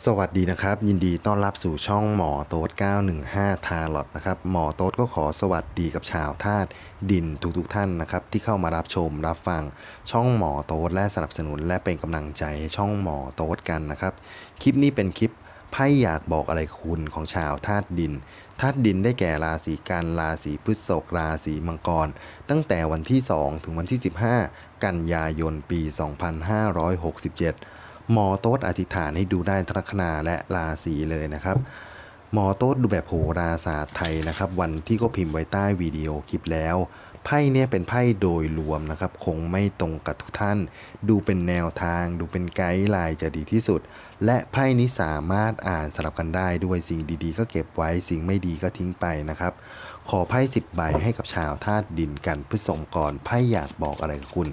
สวัสดีนะครับ ยินดีต้อนรับสู่ช่องหมอโต๊ด915 ทาร์ลอตนะครับหมอโต๊ดก็ขอสวัสดีกับชาวธาตุดินทุกๆท่านนะครับที่เข้ามารับชมรับฟังช่องหมอโต๊ดและสนับสนุนและเป็นกำลังใจให้ช่องหมอโต๊ดกันนะครับคลิปนี้เป็นคลิปไพ่อยากบอกอะไรคุณของชาวธาตุดินธาตุดินได้แก่ราศีกันราศีพฤษภราศีมังกร ตั้งแต่วันที่ 2 ถึงวันที่ 15 กันยายนปี 2567 หมอโต๊ดอธิษฐานให้ดูได้ทลคนาและราศีเลยนะครับ หมอโต๊ดดูแบบโหราศาสตร์ไทยนะครับ วันที่ก็พิมพ์ไว้ใต้วิดีโอคลิปแล้วไพ่เนี่ยเป็นไพ่โดยรวมนะครับ คงไม่ตรงกับทุกท่าน ดูเป็นแนวทาง ดูเป็นไกด์ไลน์จะดีที่สุด และไพ่นี้สามารถอ่านสลับกันได้ด้วยสิ่งดีๆ ก็เก็บไว้สิ่งไม่ดีก็ทิ้งไปนะครับ ขอไพ่สิบใบให้กับชาวธาตุดินกันเพื่อส่งก่อนไพ่อยากบอกอะไรกับคุณ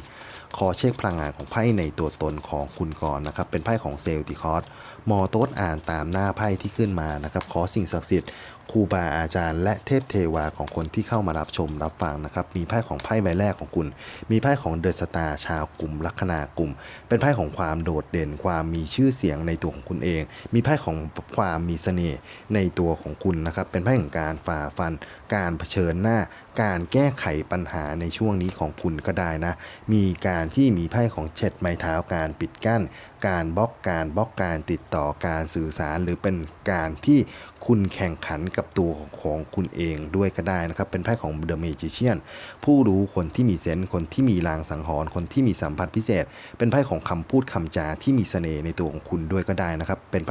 ขอเช็คพลังงานของไพ่ในตัวตนของคุณก่อนนะครับ เป็นไพ่ของเซลติคอสมอโต๊ดอ่านตามหน้าไพ่ที่ขึ้นมานะครับ ขอสิ่งศักดิ์สิทธิ์ ครูบาอาจารย์ และเทพเทวาของคนที่เข้ามารับชมรับฟังนะครับ มีไพ่ของไพ่ใบแรกของคุณ มีไพ่ของเดอะสตาร์ชาวกลุ่มลัคนากลุ่ม เป็นไพ่ของความโดดเด่น ความมีชื่อเสียงในตัวของคุณเอง มีไพ่ของความมีเสน่ห์ในตัวของคุณนะครับ เป็นไพ่ของการฝ่าฟัน การเผชิญหน้าการแก้ไขปัญหาในช่วงนี้ของคุณก็ได้นะ มีการที่มีไพ่ของเช็ดไม้เท้าการปิดกั้น การบล็อกการบล็อกการติดต่อการสื่อสาร หรือเป็นการที่คุณแข่งขันกับตัวของคุณเองด้วยก็ได้นะครับ เป็นไพ่ของ The Magician ผู้รู้คนที่มีเซนส์คนที่มีลางสังหรณ์คนที่มีสัมผัสพิเศษ เป็นไพ่ของคำพูดคำจาที่มีเสน่ห์ในตัวของคุณด้วยก็ได้นะครับ เป็น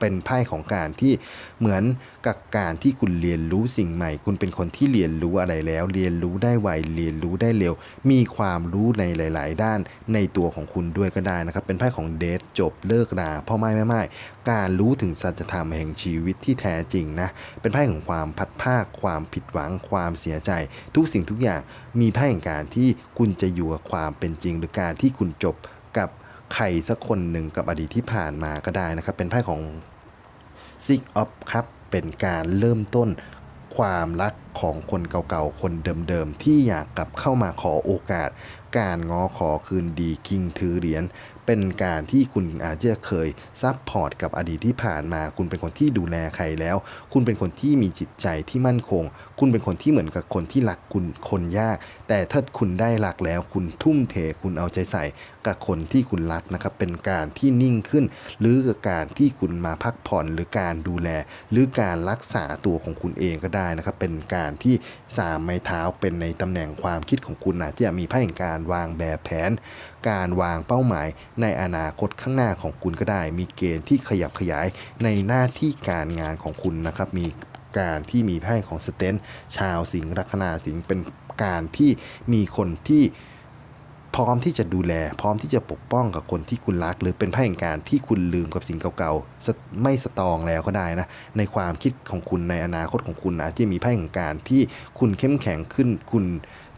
เป็นไพ่ของการที่เหมือนกับการที่คุณเรียนรู้สิ่งใหม่ คุณเป็นคนที่เรียนรู้อะไรแล้ว เรียนรู้ได้ไวเรียนรู้ได้เร็ว มีความรู้ในหลาย ๆ ด้านในตัวของคุณด้วยก็ได้นะครับ เป็นไพ่ของเดทจบเลิกราพ่อไม่ไม่ไม่การรู้ถึงสัจธรรมแห่งชีวิตที่แท้จริงนะ เป็นไพ่ของความพัดภาค ความผิดหวัง ความเสียใจ ทุกสิ่งทุกอย่างมีไพ่แห่งการที่คุณจะอยู่กับความเป็นจริง หรือการที่คุณจบกับ ใครสักคนหนึ่งกับอดีตที่ผ่านมาก็ได้นะครับ เป็นไพ่ของซิกออฟครับเป็นการเริ่มต้นความรักของคนเก่าๆ คนเดิมๆ ที่อยากกลับเข้ามาขอโอกาส การง้อขอคืนดีคิงถือเหรียญเป็นการที่คุณอาจจะเคยซับพอร์ตกับอดีตที่ผ่านมา คุณเป็นคนที่ดูแลใครแล้ว คุณเป็นคนที่มีจิตใจที่มั่นคง คุณเป็นคนที่เหมือนกับคนที่รักคุณคนยาก แต่ถ้าคุณได้รักแล้วคุณทุ่มเทคุณเอาใจใส่กับคนที่คุณรักนะครับ เป็นการที่นิ่งขึ้น หรือกการที่คุณมาพักผ่อนหรือการดูแล หรือการรักษาตัวของคุณเองก็ได้นะครับ เป็นการที่สามไม้เท้าเป็นในตำแหน่งความคิดของคุณนะที่จะมีไพ่แห่งการวางแบบแผน การวางเป้าหมายในอนาคตข้างหน้าของคุณก็ได้ มีเกณฑ์ที่ขยับขยายในหน้าที่การงานของคุณนะครับ มีการที่มีไพ่ของสเตนชาวสิงห์ลัคนาสิงห์เป็นการที่มีคนที่พร้อมที่จะดูแล พร้อมที่จะปกป้องกับคนที่คุณรัก หรือเป็นไพ่แห่งการที่คุณลืมกับสิ่งเก่าๆไม่สตองแล้วก็ได้นะ ในความคิดของคุณในอนาคตของคุณอาจจะมีไพ่แห่งการที่คุณเข้มแข็งขึ้นคุณ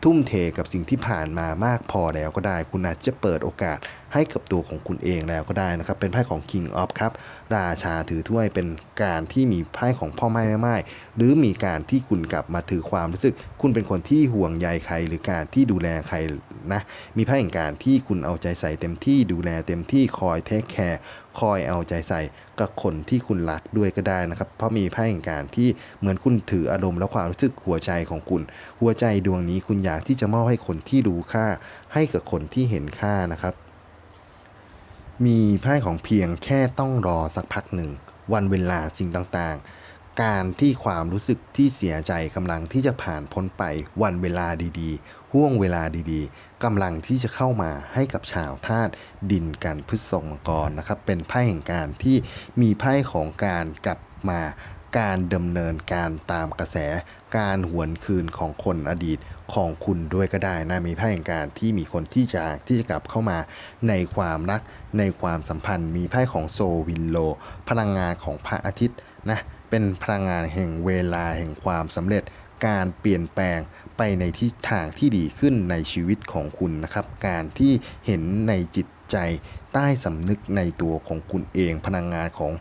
ทุ่มเทกับสิ่งที่ผ่านมามากพอแล้วก็ได้ คุณอาจจะเปิดโอกาส ให้กับตัวของคุณเองแล้วก็ได้นะครับ เป็นไพ่ของ King of ครับราชาถือถ้วยเป็นการที่มีไพ่ของพ่อไม้แม่ไม้หรือมีการที่คุณกลับมาถือความรู้สึก คุณเป็นคนที่ห่วงใยใคร หรือการที่ดูแลใครนะมีไพ่แห่งการที่คุณเอาใจใส่เต็มที่ดูแลเต็มที่คอยเทคแคร์คอยเอาใจใส่กับคนที่คุณรักด้วยก็ได้นะครับ เพราะมีไพ่แห่งการที่เหมือนคุณถืออารมณ์และความรู้สึกหัวใจของคุณ หัวใจดวงนี้คุณอยากที่จะมอบให้คนที่รู้ค่า ให้กับคนที่เห็นค่านะครับ มีไพ่ของเพียงแค่ต้องรอสักพักหนึ่ง วันเวลาสิ่งต่างๆ การที่ความรู้สึกที่เสียใจกำลังที่จะผ่านพ้นไปวันเวลาดีๆห่วงเวลาดีๆกำลังที่จะเข้ามาให้กับชาวธาตุดินกันพฤษภมังกรนะครับ เป็นไพ่แห่งการที่มีไพ่ของการกลับมาการดำเนินการตามกระแสการหวนคืนของคนอดีต ของคุณด้วยก็ได้นะมีไพ่แห่งการที่มีคนที่จะที่จะกลับเข้ามาในความรักในความสัมพันธ์ มีไพ่ของโซวินโล พลังงานของพระอาทิตย์นะเป็นพลังงานแห่งเวลาแห่งความสำเร็จการเปลี่ยนแปลงไปในทิศทางที่ดีขึ้นในชีวิตของคุณนะครับ การที่เห็นในจิตใจใต้สำนึกในตัวของคุณเอง พลังงานของ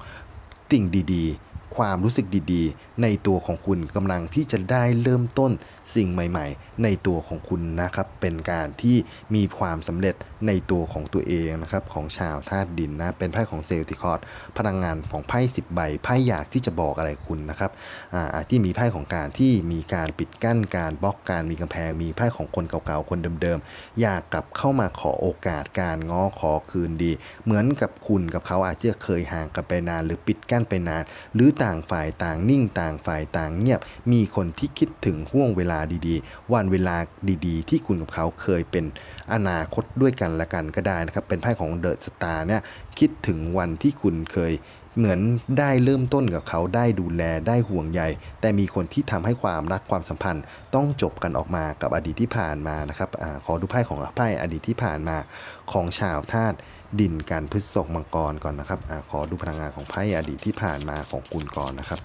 สิ่งดี ๆ ความรู้สึกดีๆ ในตัวของคุณกำลังที่จะได้เริ่มต้นสิ่งใหม่ ๆ ในตัวของคุณนะครับ เป็นการที่มีความสำเร็จ ในตัวของตัวเองนะครับของชาวธาตุดินนะเป็นไพ่ของเซลติคอร์ดพลังงานของไพ่10ใบไพ่อยากที่จะบอกอะไรคุณนะครับอ่าที่มีไพ่ของการที่มีการปิดกั้นการบล็อกการมีกำแพง มีไพ่ของคนเก่าๆคนเดิมๆอยากกลับเข้ามาขอโอกาสการง้อขอคืนดี เหมือนกับคุณกับเขาอาจจะเคยห่างกันไปนาน หรือปิดกั้นไปนาน หรือต่างฝ่ายต่างนิ่งต่างฝ่ายต่างเงียบ มีคนที่คิดถึงห่วงเวลาดีๆ วันเวลาดีๆ ที่คุณกับเขาเคยเป็นอนาคตด้วยกันละกันก็ได้นะครับ เป็นไพ่ของเดอะสตาร์เนี่ยคิดถึงวันที่คุณเคยเหมือนได้เริ่มต้นกับเขาได้ดูแลได้ห่วงใยแต่มีคนที่ทำให้ความรักความสัมพันธ์ ต้องจบกันออกมากับอดีตที่ผ่านมานะครับอขอดูไพ่ของไพ่อดีตที่ผ่านมาของชาวธาตุดินการพฤษภมังกรก่อนนะครับอขอดูพลังงานของไพ่อดีตที่ผ่านมาของคุณก่อนนะครับ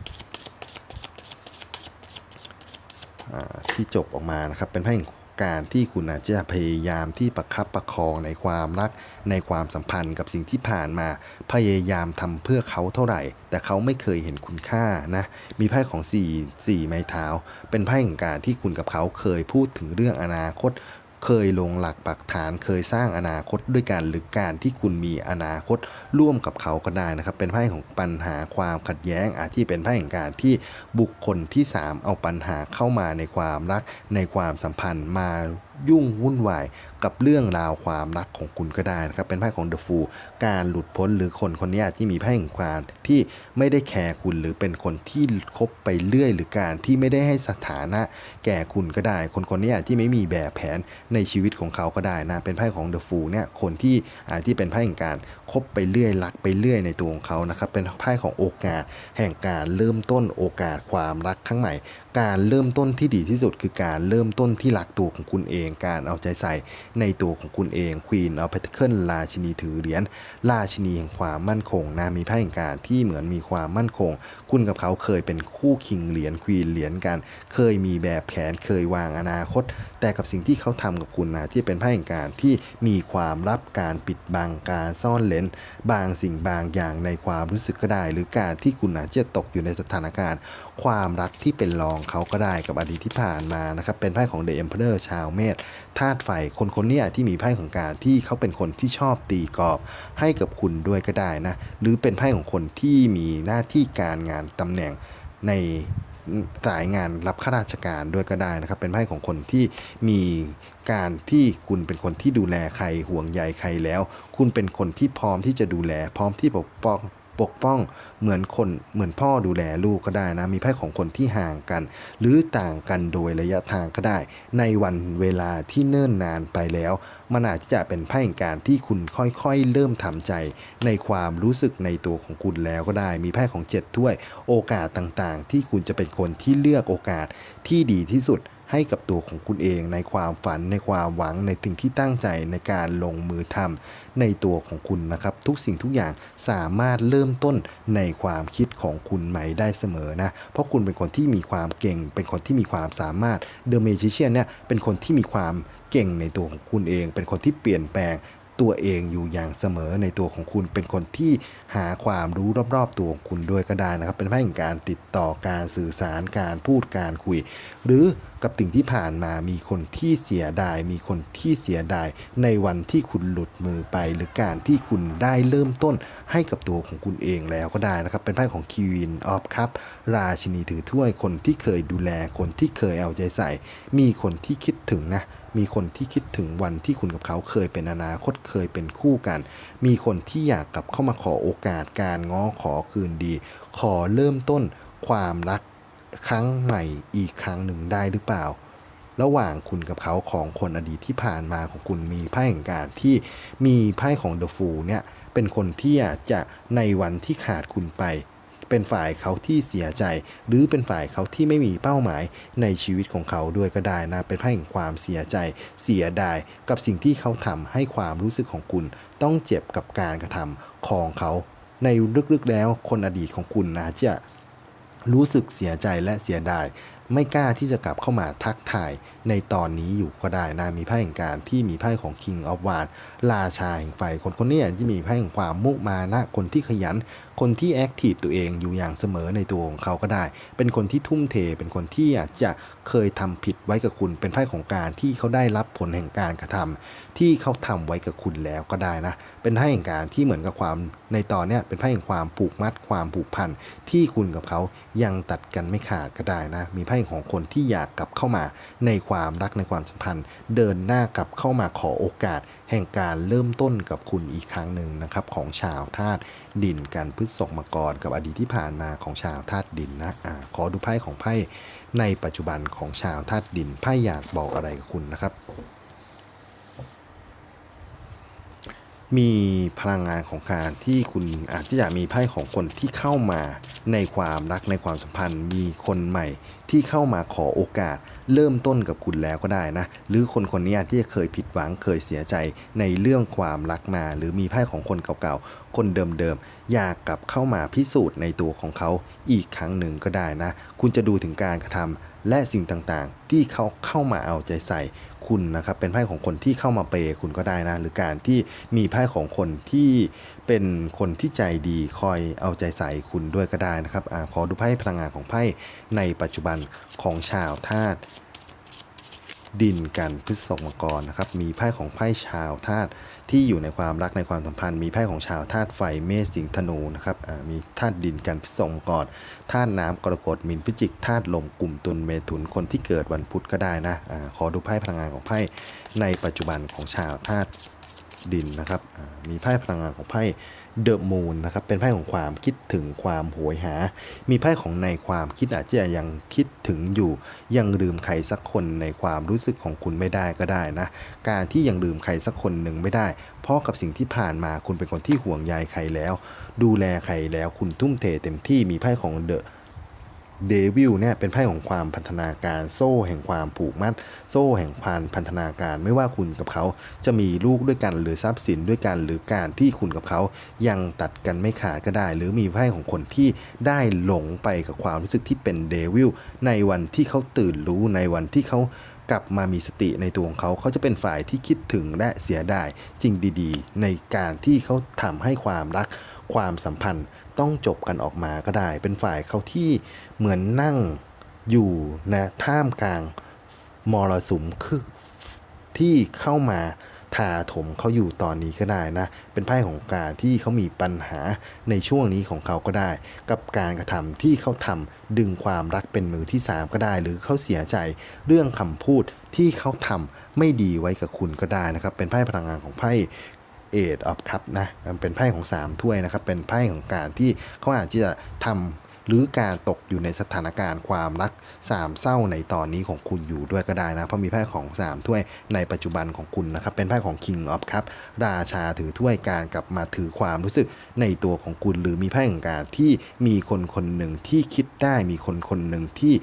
ที่จบออกมานะครับเป็นไพ่ การที่คุณอาจจะพยายามที่ประคับประคองในความรัก ในความสัมพันธ์กับสิ่งที่ผ่านมา พยายามทำเพื่อเขาเท่าไหร่ แต่เขาไม่เคยเห็นคุณค่านะ มีไพ่ของ4่ไม้เท้า เป็นไพ่แห่งการที่คุณกับเขาเคยพูดถึงเรื่องอนาคต เคยลงหลักปักฐานเคยสร้างอนาคตด้วยกันหรือการที่คุณมีอนาคตร่วมกับเขาก็ได้นะครับ เป็นไพ่ของปัญหาความขัดแย้ง อาจที่เป็นไพ่แห่งการที่บุคคลที่ 3 เอาปัญหาเข้ามาในความรักในความสัมพันธ์มายุ่งวุ่นวายกับเรื่องราวความรักของคุณก็ได้นะครับ เป็นไพ่ของ The Fool การหลุดพ้นหรือคนคนนี้ที่มีไพ่แห่งความที่ไม่ได้แคร์คุณหรือเป็นคนที่คบไปเรื่อย หรือการที่ไม่ได้ให้สถานะแก่คุณก็ได้ คนคนนี้ที่ไม่มีแบบแผนในชีวิตของเขาก็ได้นะ เป็นไพ่ของ The Fool เนี่ยคนที่อาที่เป็นไพ่แห่งการคบไปเรื่อยรักไปเรื่อยในตัวของเขานะครับ เป็นไพ่ของโอกาสแห่งการเริ่มต้นโอกาสความรักครั้งใหม่ การเริ่มต้นที่ดีที่สุดคือการเริ่มต้นที่รักตัวของคุณเองการเอาใจใส่ในตัวของคุณเองควีนเอาแพทเทิร์นราชินีถือเหรียญราชินีแห่งความมั่นคงนะมีไพ่แห่งการที่เหมือนมีความมั่นคง คุณกับเขาเคยเป็นคู่คิงเหรียญควีนเหรียญกัน เคยมีแบบแผนเคยวางอนาคตแต่กับสิ่งที่เขาทำกับคุณนะที่เป็นไพ่แห่งการที่มีความลับการปิดบังการซ่อนเลนบางสิ่งบางอย่างในความรู้สึกก็ได้ หรือการที่คุณอาจะตกอยู่ในสถานการณ์ ความรักที่เป็นรองเขาก็ได้กับอดีตที่ผ่านมานะครับเป็นไพ่ของ The Emperor ชาวเมษธาตุไฟคนคนนี้ที่มีไพ่ของการที่เขาเป็นคนที่ชอบตีกรอบ ให้กับคุณด้วยก็ได้นะหรือเป็นไพ่ของคนที่มีหน้าที่การงานตำแหน่งใน สายงานรับข้าราชการด้วยก็ได้นะครับ เป็นไพ่ของคนที่มีการที่คุณเป็นคนที่ดูแลใครห่วงใยใครแล้ว คุณเป็นคนที่พร้อมที่จะดูแล พร้อมที่ปกป้อง ปกป้องเหมือนคนเหมือนพ่อดูแลลูกก็ได้นะ มีไพ่ของคนที่ห่างกัน หรือต่างกันโดยระยะทางก็ได้ ในวันเวลาที่เนิ่นนานไปแล้ว มันอาจจะเป็นไพ่แห่งการที่คุณค่อยๆ เริ่มทำใจ ในความรู้สึกในตัวของคุณแล้วก็ได้ มีไพ่ของเจ็ดถ้วย โอกาสต่างๆ ที่คุณจะเป็นคนที่เลือกโอกาสที่ดีที่สุด ให้กับตัวของคุณเอง ในความฝันในความหวังในสิ่งที่ตั้งใจในการลงมือทำในตัวของคุณนะครับ ทุกสิ่งทุกอย่างสามารถเริ่มต้นในความคิดของคุณใหม่ได้เสมอนะ เพราะคุณเป็นคนที่มีความเก่ง เป็นคนที่มีความสามารถเดอะเมจิเชียนเนี่ยเป็นคนที่มีความเก่งในตัวของคุณเอง เป็นคนที่เปลี่ยนแปลงตัวเองอยู่อย่างเสมอในตัวของคุณเป็นคนที่หาความรู้รอบๆ ตัวของคุณด้วยก็ได้นะครับ เป็นไพ่แห่งการติดต่อการสื่อสารการพูดการคุย หรือ กับสิ่งที่ผ่านมามีคนที่เสียดาย มีคนที่เสียดาย ในวันที่คุณหลุดมือไป หรือการที่คุณได้เริ่มต้นให้กับตัวของคุณเองแล้วก็ได้นะครับ เป็นไพ่ของ Queen of Cup ราชินีถือถ้วยคนที่เคยดูแลคนที่เคยเอาใจใส่ มีคนที่คิดถึงนะมีคนที่คิดถึงวันที่คุณกับเขาเคยเป็นอนาคตเคยเป็นคู่กัน มีคนที่อยากกลับเข้ามาขอโอกาสการง้อขอคืนดี ขอเริ่มต้นความรัก ครั้งใหม่อีกครั้งหนึ่งได้หรือเปล่า ระหว่างคุณกับเขาของคนอดีตที่ผ่านมาของคุณมีไพ่แห่งการที่มีไพ่ของ The Fool เนี่ยเป็นคนที่อาจจะในวันที่ขาดคุณไป เป็นฝ่ายเขาที่เสียใจ หรือเป็นฝ่ายเขาที่ไม่มีเป้าหมายในชีวิตของเขาด้วยก็ได้นะเป็นไพ่แห่งความเสียใจ เสียดายกับสิ่งที่เขาทำให้ความรู้สึกของคุณ ต้องเจ็บกับการกระทำของเขา ในลึกๆแล้วคนอดีตของคุณนะจะ รู้สึกเสียใจและเสียดาย ไม่กล้าที่จะกลับเข้ามาทักทายในตอนนี้อยู่ก็ได้นะมีไพ่แห่งการที่มีไพ่ของ King of w a n ราชาแห่งไฟคนคนนี้ที่มีไพ่แห่งความมุมานะคนที่ขยัน คนที่แอคทีฟตัวเองอยู่อย่างเสมอในตัวของเขาก็ได้ เป็นคนที่ทุ่มเท เป็นคนที่อาจจะเคยทำผิดไว้กับคุณ เป็นไพ่ของการที่เขาได้รับผลแห่งการกระทำที่เขาทำไว้กับคุณแล้วก็ได้นะ เป็นไพ่แห่งการที่เหมือนกับความในตอนเนี้ยเป็นไพ่แห่งความผูกมัดความผูกพันที่คุณกับเขายังตัดกันไม่ขาดก็ได้นะ มีไพ่ของคนที่อยากกลับเข้ามาในความรักในความสัมพันธ์ เดินหน้ากลับเข้ามาขอโอกาส แห่งการเริ่มต้นกับคุณอีกครั้งหนึ่งนะครับของชาวธาตุดินกันพฤษภมกรกับอดีตที่ผ่านมาของชาวธาตุดินนะอ่าขอดูไพ่ของไพ่ในปัจจุบันของชาวธาตุดินไพ่อยากบอกอะไรกับคุณนะครับมีพลังงานของการที่คุณอาจจะอยากมีไพ่ของคนที่เข้ามา ในความรักในความสัมพันธ์มีคนใหม่ที่เข้ามาขอโอกาส เริ่มต้นกับคุณแล้วก็ได้นะ หรือคนคนนี้ที่เคยผิดหวังเคยเสียใจในเรื่องความรักมา หรือมีไพ่ของคนเก่าๆ คนเดิมๆ อยากกลับเข้ามาพิสูจน์ในตัวของเขาอีกครั้งหนึ่งก็ได้นะ คุณจะดูถึงการกระทำและสิ่งต่างๆ ที่เขาเข้ามาเอาใจใส่คุณนะครับเป็นไพ่ของคนที่เข้ามาเปย์คุณก็ได้นะ หรือการที่มีไพ่ของคนที่เป็นคนที่ใจดีคอยเอาใจใส่คุณด้วยก็ได้นะครับอขอดูไพ่พลังงานของไพ่ในปัจจุบันของชาวธาตุดินกันพฤษภมกรนะครับ มีไพ่ของไพ่ชาวธาตุที่อยู่ในความรักในความสัมพันธ์ มีไพ่ของชาวธาตุไฟเมษสิงธนูนะครับมีธาตุดินกันพฤษภมกรธาตุน้ำกรกฎมินพิจิกธาตุลมกลุ่มตุลเมถุนคนที่เกิดวันพุธก็ได้นะอขอดูไพ่พลังงานของไพ่ในปัจจุบันของชาวธาตุดินนะครับมีไพ่พลังงานของไพ่ เดอะมูนนะครับเป็นไพ่ของความคิดถึงความโหยหา มีไพ่ของในความคิดอาจจะยังคิดถึงอยู่ ยังลืมใครสักคนในความรู้สึกของคุณไม่ได้ก็ได้นะการที่ยังลืมใครสักคนหนึ่งไม่ได้ เพราะกับสิ่งที่ผ่านมาคุณเป็นคนที่ห่วงใยใครแล้ว ดูแลใครแล้วคุณทุ่มเทเต็มที่มีไพ่ของเดอะ เดวิลเนี่ยเป็นไพ่ของความพันธนาการโซ่แห่งความผูกมัด โซ่แห่งความพันธนาการ ไม่ว่าคุณกับเขาจะมีลูกด้วยกันหรือทรัพย์สินด้วยกันหรือการที่คุณกับเขายังตัดกันไม่ขาดก็ได้ หรือมีไพ่ของคนที่ได้หลงไปกับความรู้สึกที่เป็นเดวิลในวันที่เขาตื่นรู้ในวันที่เขากลับมามีสติในตัวของเขา เขาจะเป็นฝ่ายที่คิดถึงและเสียดายสิ่งดีๆ ในการที่เขาทำให้ความรักความสัมพันธ์ ต้องจบกันออกมาก็ได้ เป็นฝ่ายเขาที่เหมือนนั่งอยู่นะท่ามกลางมรสุมคือที่เข้ามาถาถมเขาอยู่ตอนนี้ก็ได้นะ เป็นไพ่ของการที่เขามีปัญหาในช่วงนี้ของเขาก็ได้ กับการกระทำที่เขาทำดึงความรักเป็นมือที่สามก็ได้ หรือเขาเสียใจเรื่องคำพูดที่เขาทำไม่ดีไว้กับคุณก็ได้นะครับ เป็นไพ่พลังงานของไพ่ เอดออฟคัพนะมันเป็นไพ่ของ 3 ถ้วยนะครับ เป็นไพ่ของการที่เขาอาจจะทำหรือการตกอยู่ในสถานการณ์ความรักสามเศร้าในตอนนี้ของคุณอยู่ด้วยก็ได้นะ เพราะมีไพ่ของ 3 ถ้วยในปัจจุบันของคุณนะครับ เป็นไพ่ของ King of Cup ราชาถือถ้วยการกลับมาถือความรู้สึกในตัวของคุณ หรือมีไพ่ของการที่มีคนคนหนึ่งที่คิดได้มีคนคนหนึ่งที่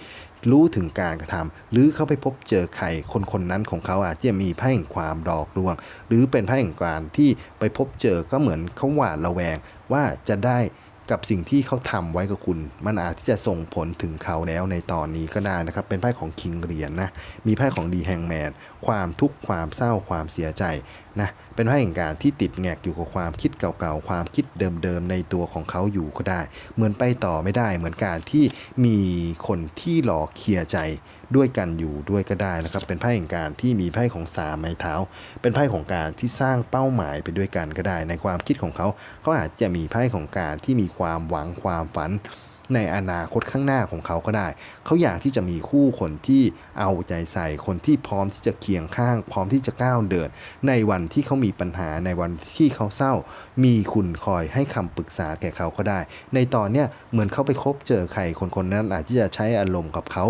รู้ถึงการกระทำหรือเขาไปพบเจอใครคนคนนั้นของเขาอาจจะมีไพ่แห่งความดอกลวง หรือเป็นไพ่แห่งการที่ไปพบเจอก็เหมือนเขาหวาดระแวง ว่าจะได้กับสิ่งที่เขาทำไว้กับคุณ มันอาจที่จะส่งผลถึงเขาแล้วในตอนนี้ก็ได้นะครับ เป็นไพ่ของคิงเหรียญนะมีไพ่ของดีแฮงแมน ความทุกข์ความเศร้าความเสียใจนะเป็นไพ่แห่งการที่ติดแงกอยู่กับความคิดเก่าๆ ความคิดเดิมๆ ในตัวของเขาอยู่ก็ได้ เหมือนไปต่อไม่ได้ เหมือนการที่มีคนที่หลอกเคลียร์ใจด้วยกันอยู่ด้วยก็ได้นะครับ เป็นไพ่แห่งการที่มีไพ่ของสามไม้เท้า เป็นไพ่ของการที่สร้างเป้าหมายไปด้วยกันก็ได้ ในความคิดของเขา เขาอาจจะมีไพ่ของการที่มีความหวังความฝัน ในอนาคตข้างหน้าของเขาก็ได้ เขาอยากที่จะมีคู่คนที่เอาใจใส่ คนที่พร้อมที่จะเคียงข้าง พร้อมที่จะก้าวเดิน ในวันที่เขามีปัญหาในวันที่เขาเศร้า มีคุณคอยให้คำปรึกษาแก่เขาก็ได้ ในตอนเนี้ยเหมือนเขาไปคบเจอใครคนคนนั้นอาจจะใช้อารมณ์กับเขา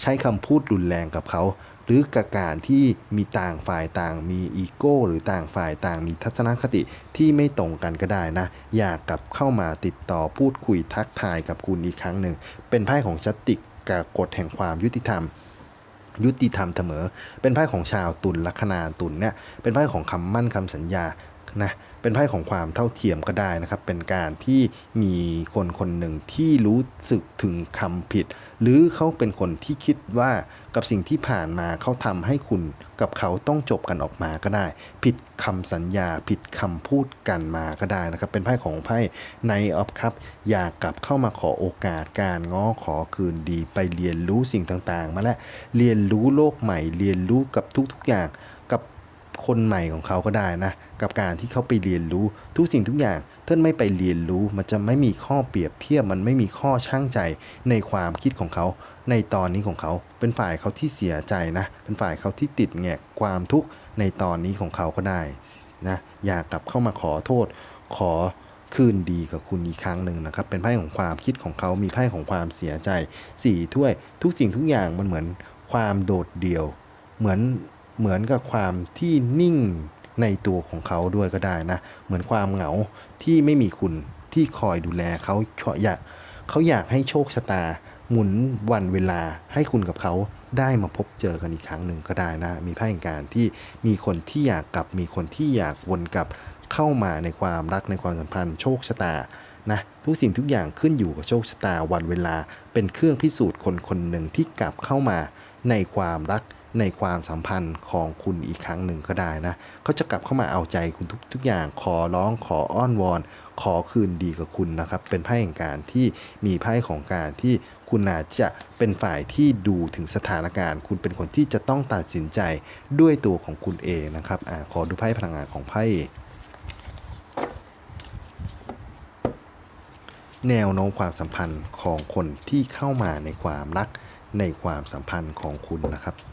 ใช้คำพูดรุนแรงกับเขา หรือกับการที่มีต่างฝ่ายต่างมีอีโก้ หรือต่างฝ่ายต่างมีทัศนคติที่ไม่ตรงกันก็ได้นะ อยากกลับเข้ามาติดต่อพูดคุยทักทายกับคุณอีกครั้งหนึ่ง เป็นไพ่ของชัตติกกับกฎแห่งความยุติธรรมยุติธรรมเสมอ เป็นไพ่ของชาวตุลลัคนาตุลเนี่ย เป็นไพ่ของคำมั่นคำสัญญา นะ เป็นไพ่ของความเท่าเทียมก็ได้นะครับ เป็นการที่มีคนคนหนึ่งที่รู้สึกถึงคำผิด หรือเขาเป็นคนที่คิดว่ากับสิ่งที่ผ่านมาเขาทำให้คุณกับเขาต้องจบกันออกมาก็ได้ ผิดคำสัญญาผิดคำพูดกันมาก็ได้นะครับ เป็นไพ่ของไพ่ในออฟครับ อยากกลับเข้ามาขอโอกาสการง้อขอคืนดีไปเรียนรู้สิ่งต่างๆ มาแล้วเรียนรู้โลกใหม่ เรียนรู้กับทุกๆอย่าง คนใหม่ของเขาก็ได้นะกับการที่เขาไปเรียนรู้ทุกสิ่งทุกอย่างท่านไม่ไปเรียนรู้มันจะไม่มีข้อเปรียบเทียบมันไม่มีข้อช่างใจในความคิดของเขา ในตอนนี้ของเขา เป็นฝ่ายเขาที่เสียใจนะ เป็นฝ่ายเขาที่ติดแงกความทุกข์ในตอนนี้ของเขาก็ได้นะอยากกลับเข้ามาขอโทษ ขอคืนดีกับคุณอีกครั้งหนึ่งนะครับ เป็นไพ่ของความคิดของเขามีไพ่ของความเสียใจสี่ถ้วย ทุกสิ่งทุกอย่างมันเหมือนความโดดเดี่ยว เหมือน เหมือนกับความที่นิ่งในตัวของเขาด้วยก็ได้นะ เหมือนความเหงาที่ไม่มีคุณที่คอยดูแลเขาเขาอยากเขาอยากให้โชคชะตา หมุนวันเวลาให้คุณกับเขาได้มาพบเจอกันอีกครั้งหนึ่งก็ได้นะ มีไพ่แห่งการที่มีคนที่อยากกลับ มีคนที่อยากวนกลับเข้ามาในความรักในความสัมพันธ์ โชคชะตานะทุกสิ่งทุกอย่างขึ้นอยู่กับโชคชะตาวันเวลา เป็นเครื่องพิสูจน์คนคนหนึ่งที่กลับเข้ามาในความรัก ในความสัมพันธ์ของคุณอีกครั้งหนึ่งก็ได้นะเขาจะกลับเข้ามาเอาใจคุณทุกทุกอย่างขอร้องขออ้อนวอน ขอคืนดีกับคุณนะครับ เป็นไพ่แห่งการที่มีไพ่ของการที่คุณอาจจะเป็นฝ่ายที่ดูถึงสถานการณ์ คุณเป็นคนที่จะต้องตัดสินใจด้วยตัวของคุณเองนะครับอขอดูไพ่พลังงานของไพ่แนวโน้มความสัมพันธ์ของคนที่เข้ามาในความรักในความสัมพันธ์ของคุณนะครับ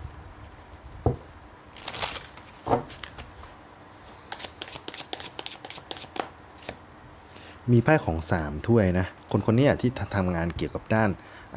มีไพ่ของสามถ้วยนะ คนคนนี้ที่ทำงานเกี่ยวกับด้าน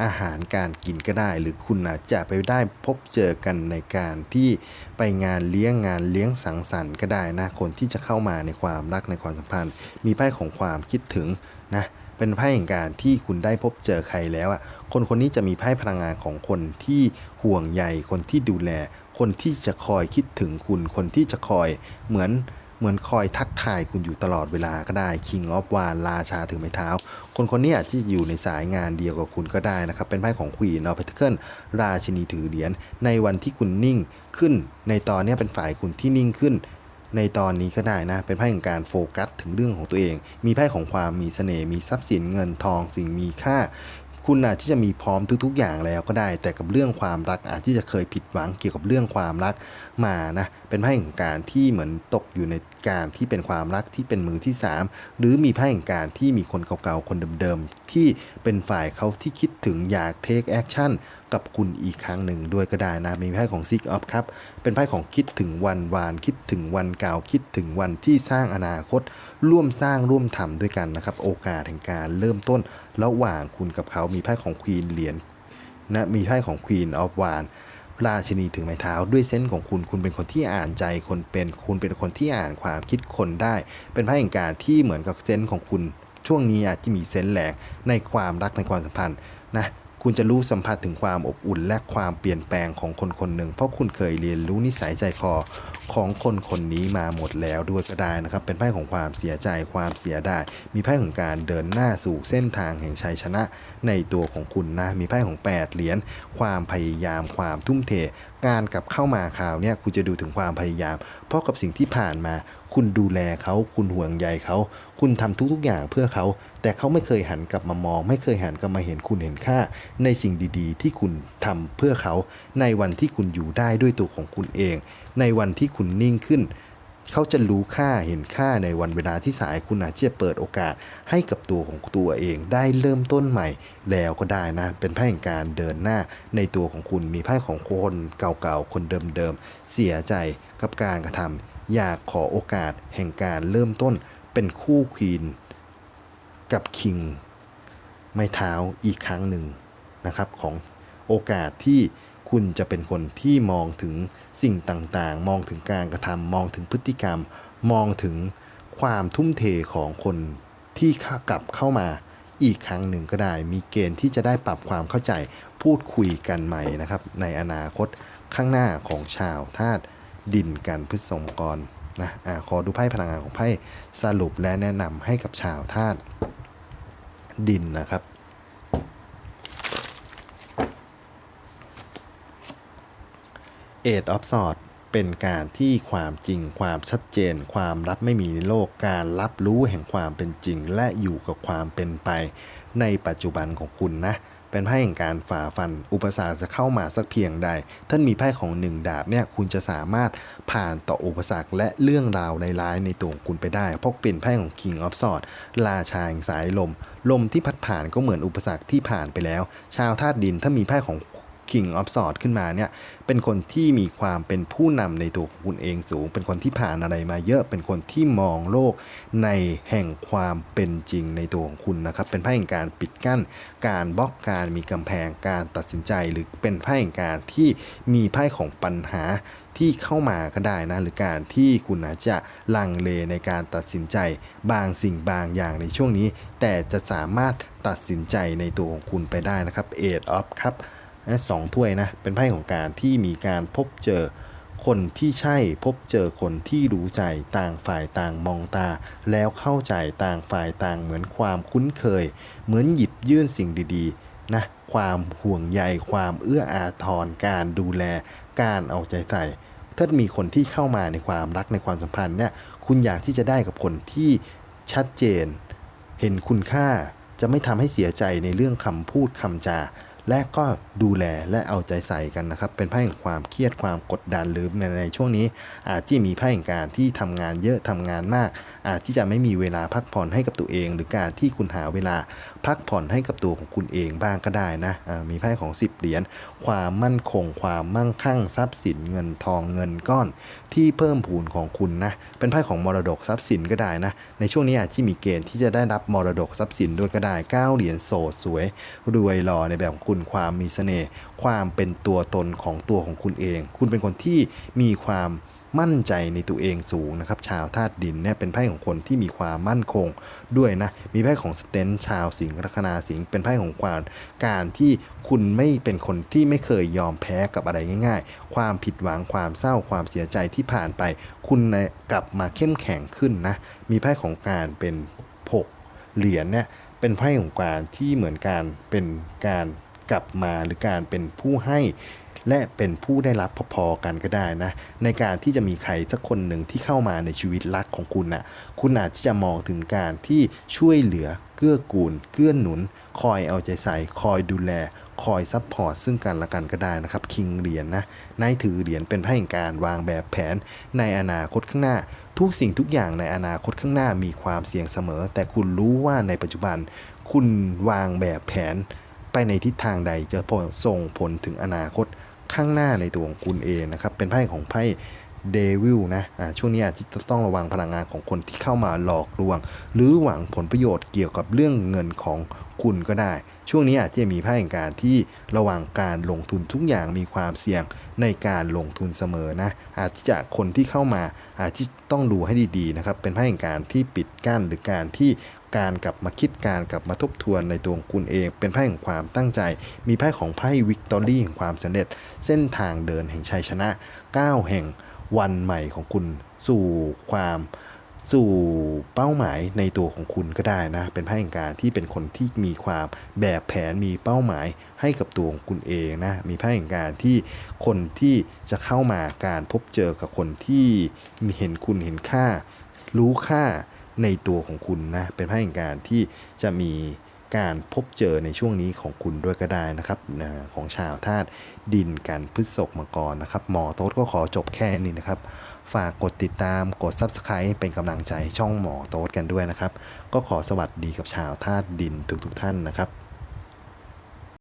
อาหารการกินก็ได้ หรือคุณอาจจะไปได้พบเจอกันในการที่ไปงานเลี้ยงงานเลี้ยงสังสรรค์ก็ได้นะคนที่จะเข้ามาในความรักในความสัมพันธ์ มีไพ่ของความคิดถึงนะเป็นไพ่แห่งการที่คุณได้พบเจอใครแล้วอะคนคนนี้จะมีไพ่พลังงานของคนที่ห่วงใยคนที่ดูแล คนที่จะคอยคิดถึงคุณ คนที่จะคอยเหมือน เหมือนคอยทักทายคุณอยู่ตลอดเวลาก็ได้ King of w a n ราชาถือไม้เท้า คนคนนี้อาจจะอยู่ในสายงานเดียวกับคุณก็ได้นะครับ เป็นไพ่ของ Queen of Pentacle ราชินีถือเหรียญในวันที่คุณนิ่งขึ้น ในตอนนี้เป็นฝ่ายคุณที่นิ่งขึ้นในตอนนี้ก็ได้นะ เป็นไพ่ของการโฟกัสถึงเรื่องของตัวเอง มีไพ่ของความมีเสน่ห์ มีทรัพย์สินเงินทองสิ่งมีค่า คุณอาจที่จะมีพร้อมทุก ๆ อย่างแล้วก็ได้ แต่กับเรื่องความรักอาจที่จะเคยผิดหวังเกี่ยวกับเรื่องความรักมานะเป็นไพ่แห่งการที่เหมือนตกอยู่ในการที่เป็นความรักที่เป็นมือที่ 3 หรือมีไพ่แห่งการที่มีคนเก่าๆคนเดิมๆที่เป็นฝ่ายเขาที่คิดถึงอยากเทคแอคชั่น กับคุณอีกครั้งหนึ่งด้วยก็ได้นะ มีไพ่ของ Six of ครับ เป็นไพ่ของคิดถึงวันวาน คิดถึงวันเก่าคิดถึงวันที่สร้างอนาคต ร่วมสร้างร่วมทำด้วยกันนะครับ โอกาสแห่งการเริ่มต้น ระหว่างคุณกับเขามีไพ่ของควีนเหรียญนะมีไพ่ของ Queen of w a n ราชินีถึงไม้เท้าด้วยเซนส์ของคุณคุณเป็นคนที่อ่านใจคนเป็นคุณเป็นคนที่อ่านความคิดคนได้ เป็นไพ่แห่งการที่เหมือนกับเซนส์ของคุณช่วงนี้อาจจะมีเซนส์แหลกในความรักในความสัมพันธ์นะ คุณจะรู้สัมผัสถึงความอบอุ่นและความเปลี่ยนแปลงของคนคนหนึ่ง เพราะคุณเคยเรียนรู้นิสัยใจคอของคนคนนี้มาหมดแล้วด้วยก็ได้นะครับ เป็นไพ่ของความเสียใจความเสียดายมีไพ่ของการเดินหน้าสู่เส้นทางแห่งชัยชนะ ในตัวของคุณนะมีไพ่ของ 8 เหรียญความพยายามความทุ่มเท การกลับเข้ามาข่าวเนี่ยคุณจะดูถึงความพยายาม เพราะกับสิ่งที่ผ่านมา คุณดูแลเขาคุณห่วงใยเขา คุณทำทุกๆอย่างเพื่อเขา แต่เขาไม่เคยหันกลับมามอง ไม่เคยหันกลับมาเห็นคุณเห็นค่า ในสิ่งดีๆ ที่คุณทำเพื่อเขาในวันที่คุณอยู่ได้ด้วยตัวของคุณเอง ในวันที่คุณนิ่งขึ้น เขาจะรู้ค่าเห็นค่าในวันเวลาที่สายคุณอาจจะเปิดโอกาสให้กับตัวของตัวเองได้เริ่มต้นใหม่ แล้วก็ได้นะ เป็นไพ่แห่งการเดินหน้าในตัวของคุณมีไพ่ของคนเก่าๆคนเดิมๆเสียใจกับการกระทำอยากขอโอกาสแห่งการเริ่มต้นเป็นคู่ควีน กับคิงไม้เท้าอีกครั้งหนึ่งนะครับของโอกาสที่คุณจะเป็นคนที่มองถึงสิ่งต่างๆ มองถึงการกระทำมองถึงพฤติกรรม มองถึงความทุ่มเทของคนที่กลับเข้ามาอีกครั้งหนึ่งก็ได้ มีเกณฑ์ที่จะได้ปรับความเข้าใจพูดคุยกันใหม่นะครับ ในอนาคตข้างหน้าของชาวธาตุดินกันพฤษภกรนะอ่าขอดูไพ่พลังงานของไพ่สรุปและแนะนำให้กับชาวธาตุ ดินนะครับ เอตออฟสอดเป็นการที่ความจริงความชัดเจน ความรับไม่มีในโลกการรับรู้แห่งความเป็นจริง และอยู่กับความเป็นไปในปัจจุบันของคุณนะ เป็นไพ่แห่งการฝ่าฟัน อุปสรรคจะเข้ามาสักเพียงใด ท่านมีไพ่ของหนึ่งดาบเนี่ยคุณจะสามารถผ่านต่ออุปสรรคและเรื่องราวร้ายในตัวคุณไปได้ เพราะเป็นไพ่ของ King of Swords ราชาแห่งสายลม ลมที่พัดผ่านก็เหมือนอุปสรรคที่ผ่านไปแล้ว ชาวธาตุดินถ้ามีไพ่ของ King of Swords ขึ้นมาเนี่ยเป็นคนที่มีความเป็นผู้นำในตัวของคุณเองสูง เป็นคนที่ผ่านอะไรมาเยอะเป็นคนที่มองโลกในแห่งความเป็นจริงในตัวของคุณนะครับ เป็นไพ่แห่งการปิดกั้น การบล็อกการมีกำแพงการตัดสินใจ หรือเป็นไพ่แห่งการที่มีไพ่ของปัญหาที่เข้ามาก็ได้นะหรือการที่คุณอาจจะลังเลในการตัดสินใจบางสิ่งบางอย่างในช่วงนี้ แต่จะสามารถตัดสินใจในตัวของคุณไปได้นะครับ Eight of ครับ สองถ้วยนะ เป็นไพ่ของการที่มีการพบเจอคนที่ใช่พบเจอคนที่รู้ใจต่างฝ่ายต่างมองตา แล้วเข้าใจต่างฝ่ายต่างเหมือนความคุ้นเคย เหมือนหยิบยื่นสิ่งดีๆนะความห่วงใยความเอื้ออาทรการดูแล การเอาใจใส่ ถ้ามีคนที่เข้ามาในความรักในความสัมพันธ์เนี่ยคุณอยากที่จะได้กับคนที่ชัดเจน เห็นคุณค่าจะไม่ทำให้เสียใจในเรื่องคำพูดคำจา และก็ดูแลและเอาใจใส่กันนะครับ เป็นไพ่แห่งความเครียดความกดดันหรือในในช่วงนี้อาจจะมีไพ่แห่งการที่ทำงานเยอะทำงานมาก อาจที่จะไม่มีเวลาพักผ่อนให้กับตัวเอง หรือการที่คุณหาเวลาพักผ่อนให้กับตัวของคุณเองบ้างก็ได้นะมีไพ่ของ 10 เหรียญความมั่นคง ความมั่งคั่งทรัพย์สินเงินทองเงินก้อน ที่เพิ่มพูนของคุณนะเป็นไพ่ของมรดกทรัพย์สินก็ได้นะในช่วงนี้อาจที่มีเกณฑ์ที่จะได้รับมรดกทรัพย์สินด้วยก็ได้เก้าเหรียญโสดสวยรวยหล่อในแบบของคุณความมีเสน่ห์ความเป็นตัวตนของตัวของคุณเอง คุณเป็นคนที่มีความ มั่นใจในตัวเองสูงนะครับ ชาวธาตุดินเนี่ยเป็นไพ่ของคนที่มีความมั่นคงด้วยนะ มีไพ่ของสเตนชาวสิงห์ลัคนาสิงห์เป็นไพ่ของความการที่คุณไม่เป็นคนที่ไม่เคยยอมแพ้กับอะไรง่าย ๆ ความผิดหวังความเศร้าความเสียใจที่ผ่านไป คุณกลับมาเข้มแข็งขึ้นนะ มีไพ่ของการเป็นพกเหรียญเนี่ยเป็นไพ่ของการที่เหมือนการเป็นการกลับมาหรือการเป็นผู้ให้ และเป็นผู้ได้รับพอๆกันก็ได้นะ ในการที่จะมีใครสักคนหนึ่งที่เข้ามาในชีวิตรักของคุณนะ่ะคุณอาจจะมองถึงการที่ช่วยเหลือเกื้อกูล เกื้อหนุน คอยเอาใจใส่ คอยดูแล คอยซัพพอร์ตซึ่งกันและกันก็ได้นะครับ คิงเหรียญนะนายถือเหรียญเป็นไพ่แห่งการวางแบบแผนในอนาคตข้างหน้า ทุกสิ่งทุกอย่างในอนาคตข้างหน้ามีความเสี่ยงเสมอ แต่คุณรู้ว่าในปัจจุบัน คุณวางแบบแผน ไปในทิศทางใดจะส่งผลถึงอนาคต ข้างหน้าในตัวของคุณเองนะครับ เป็นไพ่ของไพ่เดวิลนะอ่าช่วงนี้อาจจะต้องระวังพลังงานของคนที่เข้ามาหลอกลวง หรือหวังผลประโยชน์เกี่ยวกับเรื่องเงินของคุณก็ได้ ช่วงนี้อาจจะมีไพ่แห่งการที่ระวังการลงทุนทุกอย่างมีความเสี่ยงในการลงทุนเสมอนะ อาจจะคนที่เข้ามาอาจจะต้องดูให้ดีๆนะครับ เป็นไพ่แห่งการที่ปิดกั้นหรือการที่ การกลับมาคิดการกลับมาทบทวนในตัวคุณเอง เป็นไพ่แห่งความตั้งใจ มีไพ่ของไพ่วิกตอรี่แห่งความสำเร็จ เส้นทางเดินแห่งชัยชนะก้าวแห่งวันใหม่ของคุณสู่ความสู่เป้าหมายในตัวของคุณก็ได้นะ เป็นไพ่แห่งการที่เป็นคนที่มีความแบบแผนมีเป้าหมายให้กับตัวของคุณเองนะ มีไพ่แห่งการที่คนที่จะเข้ามาการพบเจอกับคนที่มีเห็นคุณเห็นค่า รู้ค่า ในตัวของคุณนะ เป็นไพ่แห่งการที่จะมีการพบเจอในช่วงนี้ของคุณด้วยก็ได้นะครับนะของชาวธาตุดินกันพฤษภมังกรนะครับ หมอโต๊ดก็ขอจบแค่นี้นะครับ ฝากกดติดตามกด Subscribe เป็นกำลังใจช่องหมอโต๊ดกันด้วยนะครับ ก็ขอสวัสดีกับชาวธาตุดินทุกๆท่านนะครับ